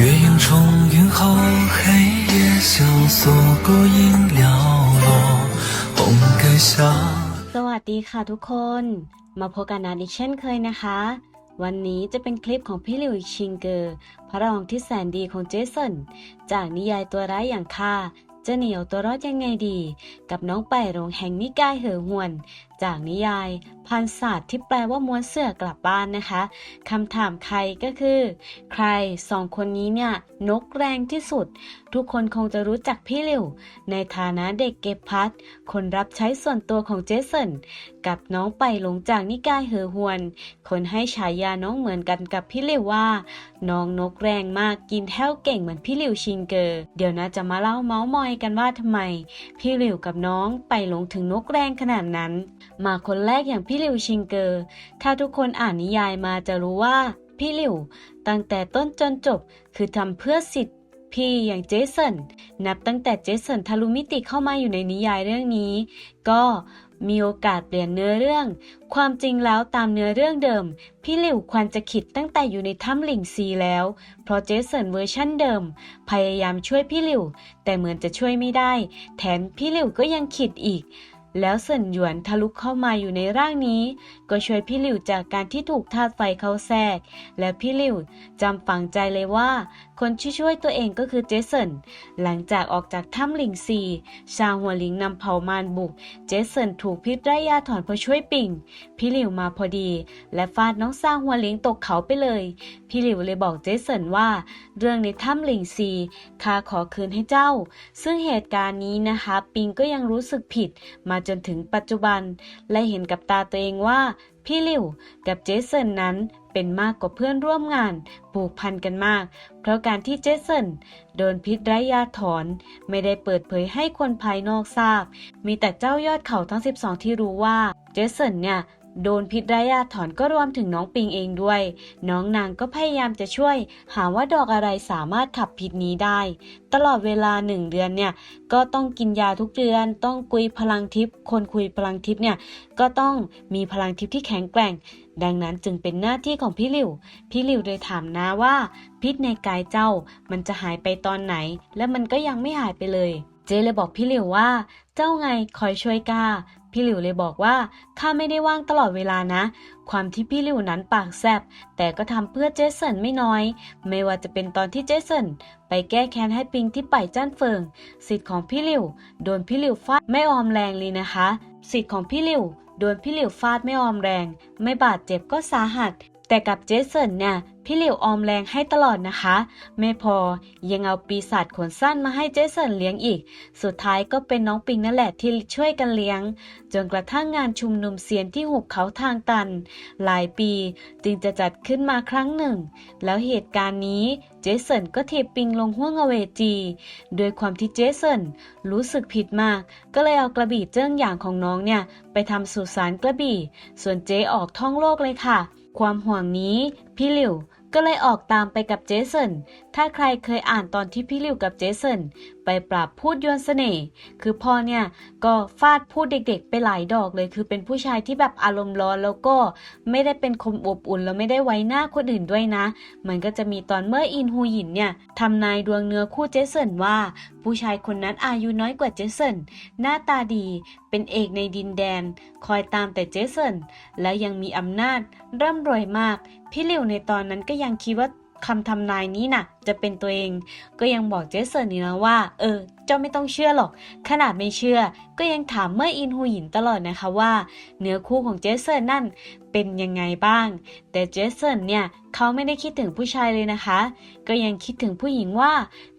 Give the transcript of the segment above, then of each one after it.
月影重云后，黑夜萧索，孤影寥落，红盖下。 สวัสดีค่ะทุกคน มาพบกันนานอีกเช่นเคยนะคะ วันนี้จะเป็นคลิปของพี่หลิวชิงเกอร์ พระรองที่แสนดีของเจสัน จากนิยายตัวร้ายอย่างข้าจะเหนียวตัวรอดยังไงดี กับน้องไปโรงแห่งนิกายเหอหวน จากนิยายพันศาสตร์ที่แปลว่าม้วนเสื้อกลับบ้านนะคะคำถามใครก็คือ ใครสองคนนี้เนี่ยนกแรงที่สุด ทุกคนคงจะรู้จักพี่หลิวในฐานะเด็กเก็บพัด คนรับใช้ส่วนตัวของเจสันกับน้องไปหลงจากนิกายเหอหวน คนให้ฉายาน้องเหมือนกันกับพี่หลิวว่า น้องนกแรงมากกินแท้วเก่งเหมือนพี่หลิวชิงเกอร์เดี๋ยวนะจะมาเล่าเมาส์มอยกันว่าทำไม พี่หลิวกับน้องไปหลงถึงนกแรงขนาดนั้นมาคนแรกอย่างพี่หลิวชิงเกอร์ ถ้าทุกคนอ่านนิยายมาจะรู้ว่าพี่หลิว ตั้งแต่ต้นจนจบคือทำเพื่อสิทธิ์พี่อย่างเจสันนับตั้งแต่เจสันทะลุมิติเข้ามาอยู่ในนิยายเรื่องนี้ ก็มีโอกาสเปลี่ยนเนื้อเรื่อง ความจริงแล้วตามเนื้อเรื่องเดิม พี่หลิวควรจะขิดตั้งแต่อยู่ในถ้ำหลิงซีแล้ว เพราะเจสันเวอร์ชั่นเดิม พยายามช่วยพี่หลิว แต่เหมือนจะช่วยไม่ได้ แถมพี่หลิวก็ยังขิดอีก แล้วเซินหยวนทะลุเข้ามาอยู่ในร่างนี้ ก็ช่วยพี่หลิวจากการที่ถูกธาตุไฟเข้าแทรก และพี่หลิวจำฝังใจเลยว่าคนที่ช่วยตัวเองก็คือเจสัน หลังจากออกจากถ้ำหลิงซี ชาวหัวหลิงนำเผ่ามารบุก เจสันถูกพิษไร้ยาถอนเพราะช่วยปิ่ง พี่หลิวมาพอดี และฟาดน้องสร้างหัวหลิงตกเขาไปเลย พี่หลิวเลยบอกเจสันว่า เรื่องในถ้ำหลิงซีข้าขอคืนให้เจ้า ซึ่งเหตุการณ์นี้นะคะ ปิงก็ยังรู้สึกผิด มาจนถึงปัจจุบัน และเห็นกับตาตัวเองว่าพี่หลิวกับเจสันนั้น เป็นมากกว่าเพื่อนร่วมงานผูกพันกันมาก เพราะการที่เจสันโดนพิษไร้ยาถอน ไม่ได้เปิดเผยให้คนภายนอกทราบ มีแต่เจ้ายอดเขาทั้ง 12 ที่รู้ว่าเจสันเนี่ยโดนพิษไร้ยาถอนก็รวมถึงน้องปิงเองด้วย น้องนางก็พยายามจะช่วย หาว่าดอกอะไรสามารถขับพิษนี้ได้ ตลอดเวลาหนึ่งเดือนเนี่ย ก็ต้องกินยาทุกเดือน ต้องคุยพลังทิพย์คนคุยพลังทิพย์เนี่ย ก็ต้องมีพลังทิพย์ที่แข็งแกร่ง ดังนั้นจึงเป็นหน้าที่ของพี่หลิว พี่หลิวเลยถามนะว่า พิษในกายเจ้ามันจะหายไปตอนไหน และมันก็ยังไม่หายไปเลย เจเลยบอกพี่หลิวว่า เจ้าไงคอยช่วยก้าพี่หลิวเลยบอกว่าข้าไม่ได้ว่างตลอดเวลานะ ความที่พี่หลิวนั้นปากแซบแต่ก็ทำเพื่อเจสันไม่น้อย ไม่ว่าจะเป็นตอนที่เจสันไปแก้แค้นให้ปิงที่ป่ายจ้านเฟิง สิทธิ์ของพี่หลิว โดนพี่หลิวฟาดไม่ออมแรงเลยนะคะ สิทธิ์ของพี่หลิว โดนพี่หลิวฟาดไม่ออมแรง ไม่บาดเจ็บก็สาหัส แต่กับเจสันเนี่ยพี่หลิวออมแรงให้ตลอดนะคะ ไม่พอยังเอาปีศาจขนสั้นมาให้เจสันเลี้ยงอีก สุดท้ายก็เป็นน้องปิงนั่นแหละที่ช่วยกันเลี้ยง จนกระทั่งงานชุมนุมเซียนที่หุบเขาทางตัน หลายปีจึงจะจัดขึ้นมาครั้งหนึ่ง แล้วเหตุการณ์นี้เจสันก็ถีบปิงลงห้วงอเวจีโดยความที่เจสันรู้สึกผิดมาก ก็เลยเอากระบี่เจิ้งอย่างของน้องเนี่ยไปทำสุสานกระบี่ ส่วนเจออกท่องโลกเลยค่ะ ความห่วงนี้ พี่หลิวก็เลยออกตามไปกับเจสัน ถ้าใครเคยอ่านตอนที่พี่ลิวกับเจสันไปปราบพูดยวนเสน่ห์ คือพ่อเนี่ยก็ฟาดพูดเด็กๆ ไปหลายดอกเลย คือเป็นผู้ชายที่แบบอารมณ์ร้อนแล้วก็ไม่ได้เป็นคมอบอุ่นแล้วไม่ได้ไว้หน้าคนอื่นด้วยนะ มันก็จะมีตอนเมื่ออินฮูหยินเนี่ยทำนายดวงเนื้อคู่เจสันว่า ผู้ชายคนนั้นอายุน้อยกว่าเจสันหน้าตาดีเป็นเอกในดินแดน คอยตามแต่เจสันและยังมีอำนาจร่ำรวยมาก พี่ลิวในตอนนั้นก็ยังคิดว่า คำทำนายนี้น่ะ จะเป็นตัวเอง ก็ยังบอกเจสันนี่นะว่า เออ เจ้าไม่ต้องเชื่อหรอก ขนาดไม่เชื่อ ก็ยังถามเมื่ออินฮูหยินตลอดนะคะว่า เนื้อคู่ของเจสันนั่นเป็นยังไงบ้าง แต่เจสันเนี่ย เขาไม่ได้คิดถึงผู้ชายเลยนะคะ ก็ยังคิดถึงผู้หญิงว่า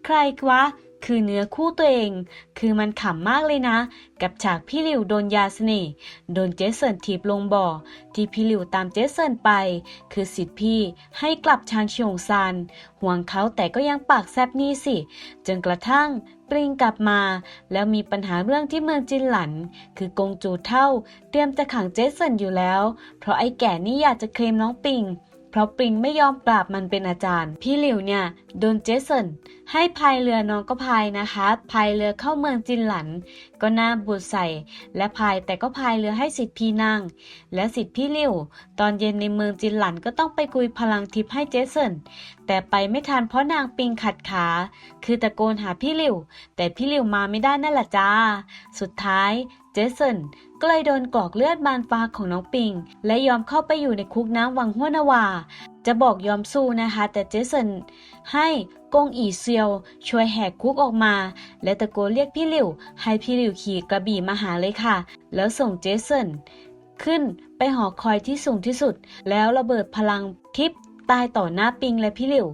ใครวะ คือเนื้อคู่ตัวเอง คือมันขำมากเลยนะ กับฉากพี่หลิวโดนยาเสน่ห์โดนเจสันถีบลงบ่อ ที่พี่หลิวตามเจสันไป คือสิทธิพี่ให้กลับชางชงซานห่วงเขาแต่ก็ยังปากแซบนี่สิ จนกระทั่งปริงกลับมา แล้วมีปัญหาเรื่องที่เมืองจินหลัน คือกงจูเท่า เตรียมจะขังเจสันอยู่แล้ว เพราะไอ้แก่นี่อยากจะเคลมน้องปิง เพราะปริงไม่ยอมปราบมันเป็นอาจารย์ พี่หลิวเนี่ย โดนเจสันให้พายเรือน้องก็พายนะคะพายเรือเข้าเมืองจินหลัน ก็น่าบุดใส่ และพายแต่ก็พายเรือให้สิทธิพี่นั่งและสิทธิพี่หลิว ตอนเย็นในเมืองจินหลันก็ต้องไปกุยพลังทิพย์ให้เจสันแต่ไปไม่ทันเพราะนางปิงขัดขา คือตะโกนหาพี่หลิว แต่พี่หลิวมาไม่ได้นั่นแหละจ้า สุดท้ายเจสัน ก็เลยโดนกรอกเลือดบานฟ้าของน้องปิง และยอมเข้าไปอยู่ในคุกน้ำวังหัวนาวา จะบอกยอมสู้นะคะ แต่เจสันให้กงอีเซียวช่วยแหกคุกออกมา และตะโกนเรียกพี่หลิว ให้พี่หลิวขี่กระบี่มาหาเลยค่ะ แล้วส่งเจสันขึ้นไปหอคอยที่สูงที่สุด แล้วระเบิดพลังทิพย์ ตายต่อหน้าปิงและพี่หลิว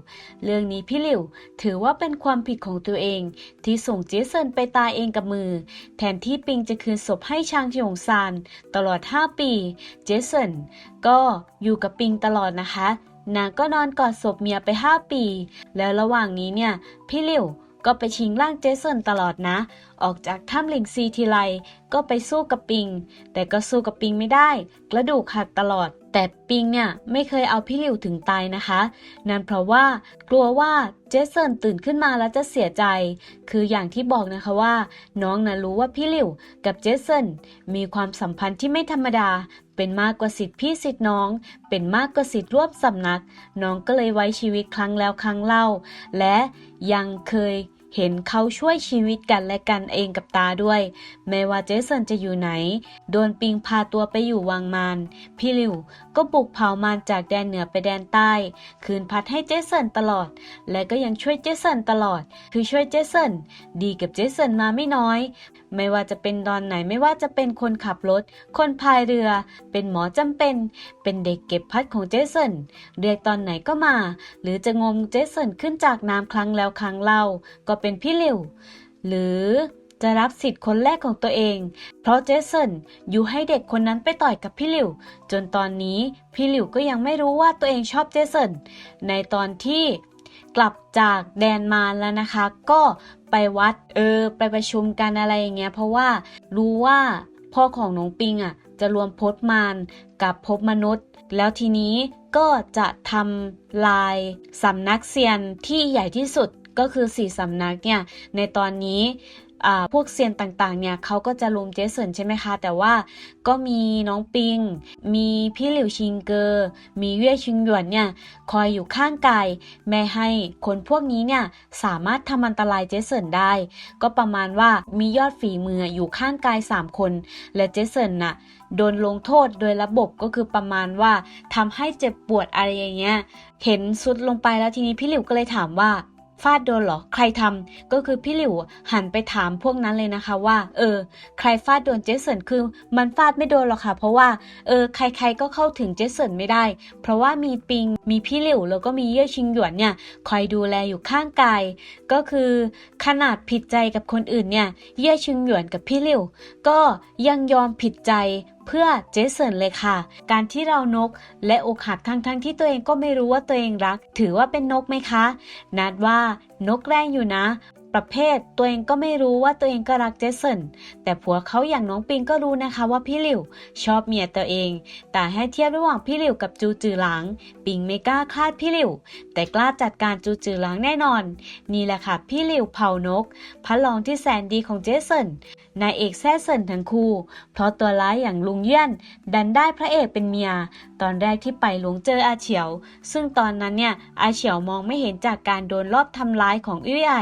เรื่องนี้พี่หลิวถือว่าเป็นความผิดของตัวเอง ที่ส่งเจสันไปตายเองกับมือ แทนที่ปิงจะคืนศพให้ชางชยงซานตลอด 5 ปี เจสันก็อยู่กับปิงตลอดนะคะนางก็นอนกอดศพเมียไป 5 ปี แล้วระหว่างนี้เนี่ย พี่หลิวก็ไปชิงร่างเจสันตลอดนะ ออกจากถ้ำหลิงซีทีไรก็ไปสู้กับปิง แต่ก็สู้กับปิงไม่ได้ กระดูกหักตลอด แต่ปิงเนี่ยไม่เคยเอาพี่หลิวถึงตายนะคะ นั่นเพราะว่ากลัวว่าเจสันตื่นขึ้นมาแล้วจะเสียใจ คืออย่างที่บอกนะคะว่า น้องนะรู้ว่าพี่หลิวกับเจสันมีความสัมพันธ์ที่ไม่ธรรมดา เป็นมากกว่าสิทธิพี่สิทธิน้อง เป็นมากกว่าสิทธิร่วมสำนัก น้องก็เลยไว้ชีวิตครั้งแล้วครั้งเล่า และยังเคย เห็นเขาช่วยชีวิตกันและกันเองกับตาด้วย แม้ว่าเจสันจะอยู่ไหน โดนปิงพาตัวไปอยู่วังมานพี่ลิวก็บุกเผามานจากแดนเหนือไปแดนใต้ คืนพัดให้เจสันตลอด และก็ยังช่วยเจสันตลอด คือช่วยเจสันดีกับเจสันมาไม่น้อย ไม่ว่าจะเป็นตอนไหนไม่ว่าจะเป็นคนขับรถ คนพายเรือ เป็นหมอจำเป็น เป็นเด็กเก็บพัดของเจสันเรียกตอนไหนก็มา หรือจะงมเจสันขึ้นจากน้ำครั้งแล้วครั้งเล่า ก็เป็นพี่หลิวหรือจะรับสิทธิ์คนแรกของตัวเอง เพราะเจสันอยู่ให้เด็กคนนั้นไปต่อยกับพี่หลิว จนตอนนี้พี่หลิวก็ยังไม่รู้ว่าตัวเองชอบเจสันในตอนที่กลับจากแดนมารแล้วนะคะ ก็ ไปวัด เออ ไปประชุมกันอะไรอย่างเงี้ย เพราะว่ารู้ว่าพ่อของน้องปิงอะ จะรวมพจมารกับภพมนุษย์ แล้วทีนี้ก็จะทำลายสำนักเซียนที่ใหญ่ที่สุด ก็คือสี่สำนักเนี่ยในตอนนี้พวกเซียนต่างๆ เนี่ยเขาก็จะรุมเจสันใช่ไหมคะ แต่ว่าก็มีน้องปิง มีพี่หลิวชิงเกอร์ มีเย่ชิงหยวนเนี่ยคอยอยู่ข้างกายแม่ให้คนพวกนี้เนี่ยสามารถทำอันตรายเจสันได้ ก็ประมาณว่ามียอดฝีมืออยู่ข้างกาย 3 คน และเจสันน่ะโดนลงโทษโดยระบบก็คือประมาณว่าทำให้เจ็บปวดอะไรอย่างเงี้ยเห็นสุดลงไปแล้วทีนี้พี่หลิวก็เลยถามว่า ฟาดโดนเหรอ ใครทำก็คือพี่หลิวหันไปถามพวกนั้นเลยนะคะว่า เออ ใครฟาดโดนเจสันคือมันฟาดไม่โดนหรอกค่ะ เพราะว่าเออใครๆก็เข้าถึงเจสันไม่ได้ เพราะว่ามีปิงมีพี่หลิวแล้วก็มีเย่ชิงหยวนเนี่ยคอยดูแลอยู่ข้างกาย ก็คือขนาดผิดใจกับคนอื่นเนี่ยเย่ชิงหยวนกับพี่หลิวก็ยังยอมผิดใจเพื่อเจสันเลยค่ะ การที่เรานกและอกหักทั้งๆทที่ตัวเองก็ไม่รู้ว่าตัวเองรัก ถือว่าเป็นนกไหมคะ นัดว่านกแรงอยู่นะ ประเภท ตัวเองก็ไม่รู้ว่าตัวเองก็รักเจสันแต่ผัวเขาอย่างน้องปิงก็รู้นะคะว่าพี่หลิวชอบเมียตัวเอง แต่ให้เทียบระหว่างพี่หลิวกับจูจือหลาง ปิงไม่กล้าคาดพี่หลิว แต่กล้าจัดการจูจือหลางแน่นอน นี่แหละค่ะพี่หลิวเผานกพระรองที่แสนดีของเจสันนายเอกแซ่เซินทั้งคู่ เพราะตัวร้ายอย่างลุงเยี่ยน ดันได้พระเอกเป็นเมีย ตอนแรกที่ไปหลวงเจออาเฉียว ซึ่งตอนนั้นเนี่ยอาเฉียวมองไม่เห็นจากการโดนรอบทำร้ายของอุ้ยไอ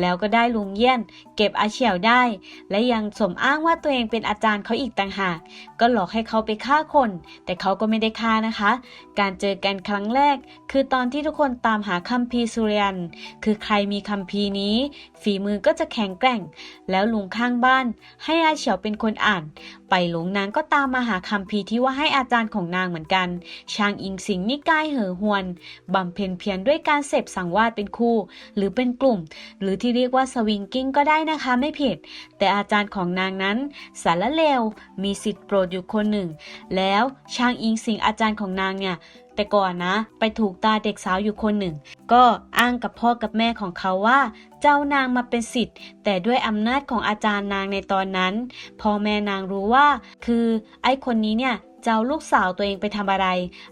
แล้แล้วก็ได้ลุงเยี่ยน เก็บอาเฉียวได้ และยังสมอ้างว่าตัวเองเป็นอาจารย์เขาอีกต่างหาก ก็หลอกให้เขาไปฆ่าคน แต่เขาก็ไม่ได้ฆ่านะคะ การเจอกันครั้งแรก คือตอนที่ทุกคนตามหาคัมภีร์สุริยัน คือใครมีคัมภีร์นี้ ฝีมือก็จะแข็งแกร่ง แล้วลุงข้างบ้าน ให้อาเฉียวเป็นคนอ่าน ไปหลงนางก็ตามมาหาคำพีที่ว่าให้อาจารย์ของนางเหมือนกัน ชางอิงสิงนิกายเหอหวนบำเพ็ญเพียรด้วยการเสพสังวาสเป็นคู่ หรือเป็นกลุ่ม หรือที่เรียกว่าสวิงกิ้งก็ได้นะคะไม่ผิด แต่อาจารย์ของนางนั้น สารเลวมีสิทธิ์โปรดอยู่คนหนึ่ง แล้วชางอิงสิงอาจารย์ของนางเนี่ยแต่ก่อนนะ ไปถูกตาเด็กสาวอยู่คนหนึ่ง ก็อ้างกับพ่อกับแม่ของเขาว่า เจ้านางมาเป็นสิทธิ์ แต่ด้วยอำนาจของอาจารย์นางในตอนนั้น พ่อแม่นางรู้ว่า คือไอ้คนนี้เนี่ยจะเอาลูกสาวตัวเองไปทำอะไร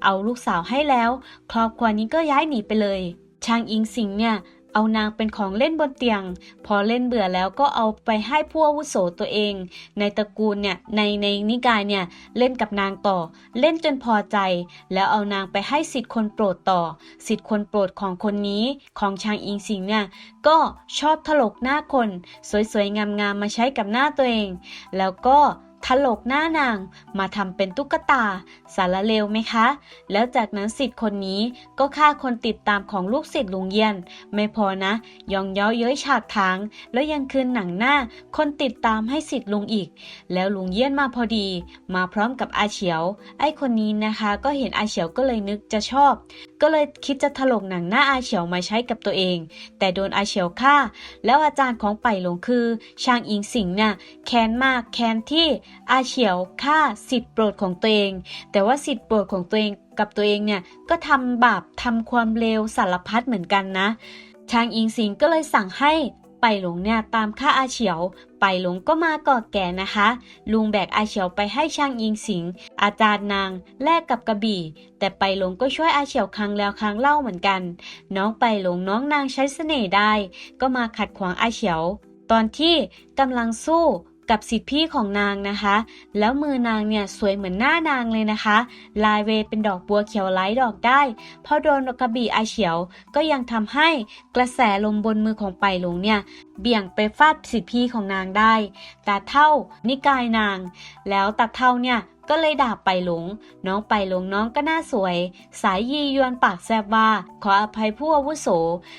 เอาลูกสาวให้แล้ว ครอบครัวนี้ก็ย้ายหนีไปเลยชางอิงสิงเนี่ย เอานางเป็นของเล่นบนเตียง พอเล่นเบื่อแล้วก็เอาไปให้ผู้อาวุโสตัวเอง ในตระกูลเนี่ยในในนิกายเนี่ยเล่นกับนางต่อ เล่นจนพอใจ แล้วเอานางไปให้สิทธิ์คนโปรดต่อ สิทธิ์คนโปรดของคนนี้ของชางอิงสิงเนี่ยก็ชอบถลกหน้าคน สวยๆงามๆมาใช้กับหน้าตัวเอง แล้วก็ ถลกหน้านางมาทำเป็นตุ๊กตา สารเลวไหมคะ แล้วจากนั้นสิทธิ์คนนี้ก็ฆ่าคนติดตามของลูกศิษย์ลุงเยียน ไม่พอนะยองย้าเย้ยฉากทาง แล้วยังคืนหนังหน้า คนติดตามให้สิทธิ์ลุงอีก แล้วลุงเยี่ยนมาพอดี มาพร้อมกับอาเฉียว ไอ้คนนี้นะคะ ก็เห็นอาเฉียวก็เลยนึกจะชอบ ก็เลยคิดจะถลกหนังหน้าอาเฉียวมาใช้กับตัวเอง แต่โดนอาเฉียวฆ่า แล้วอาจารย์ของไปหลงคือ ชางอิงสิงน่ะแค้นมากแค้นที่อาเฉียวฆ่าสิทธิ์โปรดของตัวเอง แต่ว่าสิทธิ์โปรดของตัวเองกับตัวเองเนี่ยก็ทำบาปทำความเลวสารพัดเหมือนกันนะ ชางอิงสิงก็เลยสั่งให้ไปหลงเนี่ยตามฆ่าอาเฉียว ไปหลงก็มากอดแก่นะคะ ลุงแบกอาเฉียวไปให้ช่างอิงสิง อาจารย์นางแลกกับกระบี่ แต่ไปหลงก็ช่วยอาเฉียวครั้งแล้วครั้งเล่าเหมือนกัน น้องไปหลงน้องนางใช้เสน่ห์ได้ ก็มาขัดขวางอาเฉียว ตอนที่กำลังสู้ กับสิทธิพี่ของนางนะคะ แล้วมือนางเนี่ยสวยเหมือนหน้านางเลยนะคะ ลายเวเป็นดอกบัวเขียวไล้ดอกได้พอโดนกระบี่อาเฉียว ก็ยังทำให้กระแสลมบนมือของไปหลงเนี่ยเบี่ยงไปฟาดสิทธิพี่ของนางได้ตาเท่านิกายนาง แล้วตาเท่าเนี่ย ก็เลยด่าไปหลง น้องไปหลงน้องก็น่าสวย สายยียวนปากแซบว่า ขออภัยผู้อาวุโส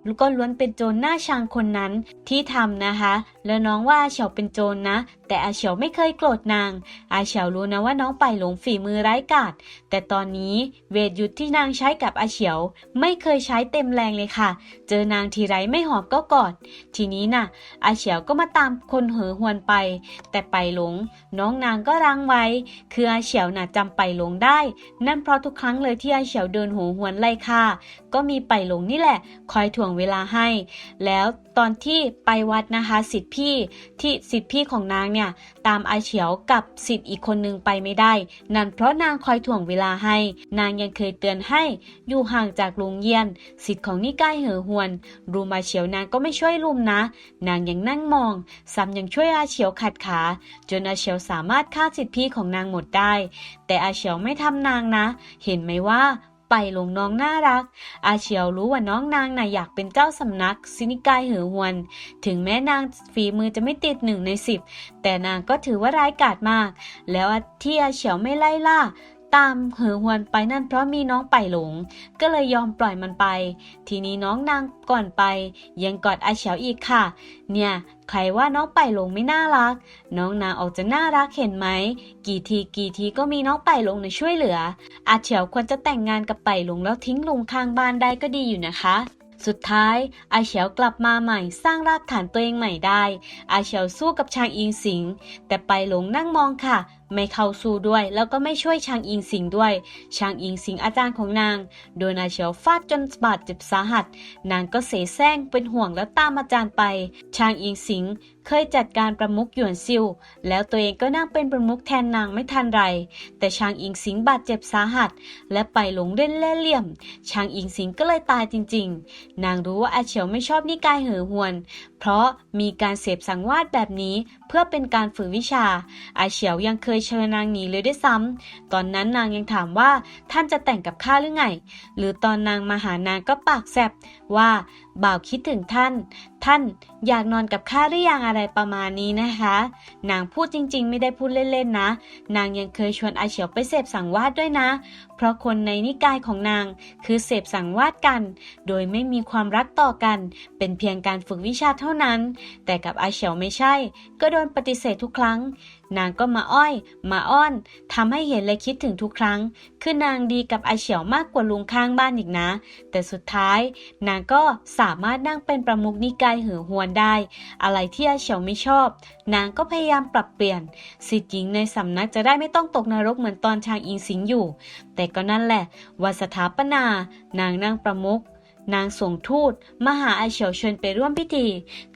แล้วก็ล้วนเป็นโจรหน้าชางคนนั้นที่ทำนะคะ แล้วน้องว่าอาเฉาเป็นโจรนะ แต่อาเฉาไม่เคยโกรธนาง อาเฉารู้นะว่าน้องไปหลงฝีมือไร้กาจแต่ตอนนี้เวทยุทธที่นางใช้กับอาเฉียว ไม่เคยใช้เต็มแรงเลยค่ะ เจอนางทีไรไม่หอมก็กอด ทีนี้น่ะ อาเฉียวก็มาตามคนเหอหวนไป แต่ไปหลง น้องนางก็รังไว้ คืออาเฉียวน่ะจำไปหลงได้ นั่นเพราะทุกครั้งเลยที่อาเฉียวเดินหูหวนไล่ค่ะ ก็มีไปหลงนี่แหละ คอยถ่วงเวลาให้ แล้วตอนที่ไปวัดนะคะสิทธิพี่ที่สิทธิพี่ของนางเนี่ยตามอาเฉียวกับสิทธิ์อีกคนนึงไปไม่ได้ นั่นเพราะนางคอยถ่วงเวลาให้ นางยังเคยเตือนให้ อยู่ห่างจากลุงเยียน สิทธิ์ของนิกายเหอหวนรูมาเฉียวนางก็ไม่ช่วยรุมนะ นางยังนั่งมองซ้ำยังช่วยอาเฉียวขัดขา จนอาเฉียวสามารถฆ่าสิทธิ์พี่ของนางหมดได้ แต่อาเฉียวไม่ทำนางนะ เห็นไหมว่า ไปหลงน้องน่ารัก อาเฉียวรู้ว่าน้องนางน่ะอยากเป็นเจ้าสำนัก ซินิกายเหอหวน ถึงแม้นางฝีมือจะไม่ติดหนึ่งในสิบแต่นางก็ถือว่าร้ายกาจมาก แล้วที่อาเฉียวไม่ไล่ล่า ตามเหอหวนไปนั่นเพราะมีน้องไปหลง ก็เลยยอมปล่อยมันไป ทีนี้น้องนางก่อนไป ยังกอดอาเฉียวอีกค่ะ เนี่ย ใครว่าน้องไปหลงไม่น่ารัก น้องนางออกจะน่ารักเห็นไหม กี่ทีกี่ทีก็มีน้องไปหลงในช่วยเหลือ อาเฉียวควรจะแต่งงานกับไปหลงแล้วทิ้งลุงข้างบ้านได้ก็ดีอยู่นะคะสุดท้ายอาเฉียวกลับมาใหม่สร้างรากฐานตัวเองใหม่ได้ อาเฉียวสู้กับชางอิงสิง แต่ไปหลงนั่งมองค่ะ ไม่เข้าสู้ด้วย แล้วก็ไม่ช่วยชางอิงสิงด้วย ชางอิงสิงอาจารย์ของนาง โดนอาเฉียวฟาดจนบาดเจ็บสาหัส นางก็เสแสร้งเป็นห่วงแล้วตามอาจารย์ไป ชางอิงสิงเคยจัดการประมุขหยวนซิวแล้วตัวเองก็นั่งเป็นประมุขแทนนางไม่ทันไร แต่ชางอิงสิงบาดเจ็บสาหัส และไปหลงเล่นเล่เหลี่ยม ชางอิงสิงก็เลยตายจริง ๆ นางรู้ว่าอาเฉียวไม่ชอบนิกายเหอหวน เพราะมีการเสพสังวาสแบบนี้ พื่อเป็นการฝึกวิชา อาเฉียวยังเคยเชิญนางหนีเลยด้วยซ้ำตอนนั้นนางยังถามว่าท่านจะแต่งกับข้าหรือไง หรือตอนนางมาหานางก็ปากแซบว่า บ่าวคิดถึงท่าน ท่านอยากนอนกับข้าหรือยังอะไรประมาณนี้นะคะ นางพูดจริงๆ ไม่ได้พูดเล่นๆนะ นางยังเคยชวนอาเฉียวไปเสพสังวาสด้วยนะ เพราะคนในนิกายของนางคือเสพสังวาสกัน โดยไม่มีความรักต่อกัน เป็นเพียงการฝึกวิชาเท่านั้น แต่กับอาเฉียวไม่ใช่ ก็โดนปฏิเสธทุกครั้งนางก็มาอ้อย มาอ้อนทำให้เห็นและคิดถึงทุกครั้ง คือนางดีกับไอเฉียวมากกว่าลุงข้างบ้านอีกนะ แต่สุดท้าย นางก็สามารถนั่งเป็นประมุขนิกายหือหวนได้ อะไรที่ไอเฉียวไม่ชอบ นางก็พยายามปรับเปลี่ยน สิทธิ์หญิงในสำนักจะได้ไม่ต้องตกนรกเหมือนตอนชางอิงสิงอยู่ แต่ก็นั่นแหละวาสถาปนา นางนั่งประมุขนางส่งทูตมาหาไอเฉียวเชิญไปร่วมพิธี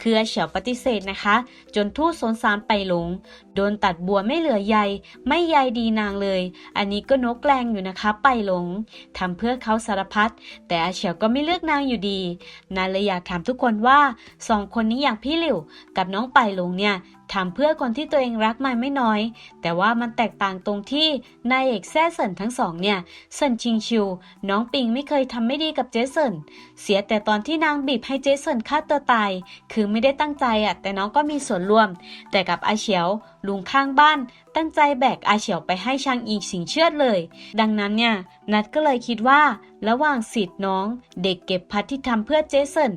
คือไอเฉียวปฏิเสธนะคะ จนทูตสนสารไปหลง โดนตัดบัวไม่เหลือใย ไม่ใยดีนางเลย อันนี้ก็นกแรงอยู่นะคะไปหลงทำเพื่อเขาสารพัด แต่อาเฉียวก็ไม่เลือกนางอยู่ดี นางเลยอยากถามทุกคนว่าสองคนนี้อย่างพี่หลิวกับน้องไปหลงเนี่ยทำเพื่อคนที่ตัวเองรักมาไม่น้อย แต่ว่ามันแตกต่างตรงที่นายเอกแซ่เซินทั้งสองเนี่ยเซินชิงชิว น้องปิงไม่เคยทำไม่ดีกับเจเซินเสียแต่ตอนที่นางบีบให้เจเซินฆ่าตัวตาย คือไม่ได้ตั้งใจอะแต่น้องก็มีส่วนร่วม แต่กับอาเฉียวลุงข้างบ้าน ตั้งใจแบกอาเฉียวไปให้ชางอีสิงเชื่อดเลย ดังนั้นเนี่ยนัดก็เลยคิดว่า ระหว่างสิทธิ์น้อง เด็กเก็บพัดที่ทำเพื่อเจสัน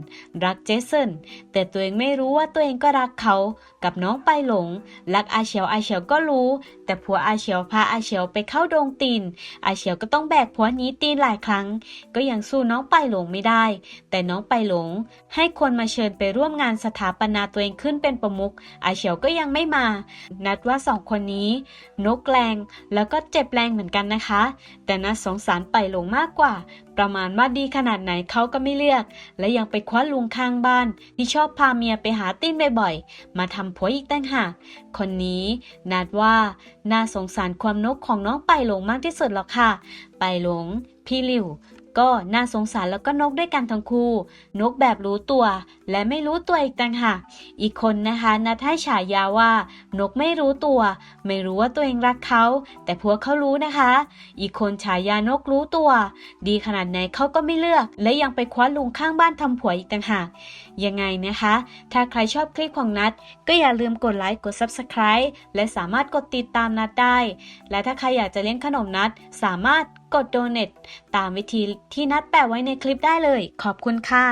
รักเจสันแต่ตัวเองไม่รู้ว่าตัวเองก็รักเขากับน้องไปหลง รักอาเฉียวอาเฉียวก็รู้ แต่ผัวอาเฉียวพาอาเฉียวไปเข้าดงตีน อาเฉียวก็ต้องแบกผัวหนี้ตีนหลายครั้ง ก็ยังสู้น้องไปหลงไม่ได้ แต่น้องไปหลง ให้คนมาเชิญไปร่วมงานสถาปนาตัวเองขึ้นเป็นประมุขอาเฉียวก็ยังไม่มา นัดว่าสองคนนี้นกแรงแล้วก็เจ็บแรงเหมือนกันนะคะ แต่นัดสงสารไปหลงมากกว่า ประมาณว่าดีขนาดไหนเขาก็ไม่เลือก และยังไปคว้าลุงข้างบ้าน ที่ชอบพาเมียไปหาติ้นบ่อยๆ มาทำผัวอีกต่างหากคนนี้นัดว่าน่าสงสารความนกของน้องไปหลงมากที่สุดหรอกค่ะ ไปหลง พี่หลิว ก็น่าสงสารแล้วก็นกด้วยกันทั้งคู่ นกแบบรู้ตัว และไม่รู้ตัวอีกต่างหากอีกคนนะคะนัดให้ฉายาว่า นกไม่รู้ตัว ไม่รู้ว่าตัวเองรักเขา แต่พวกเขารู้นะคะ อีกคนฉายานกรู้ตัว ดีขนาดไหนเขาก็ไม่เลือก และยังไปคว้าลุงข้างบ้านทำผัวอีกต่างหากยังไงนะคะ ถ้าใครชอบคลิปของนัดก็อย่าลืมกดไลค์กด Subscribe และสามารถกดติดตามนัดได้ และถ้าใครอยากจะเลี้ยงขนมนัดสามารถ กดโดเน a ตามวิธีที่นัดแปะไว้ในคลิปได้เลย ขอบคุณค่ะ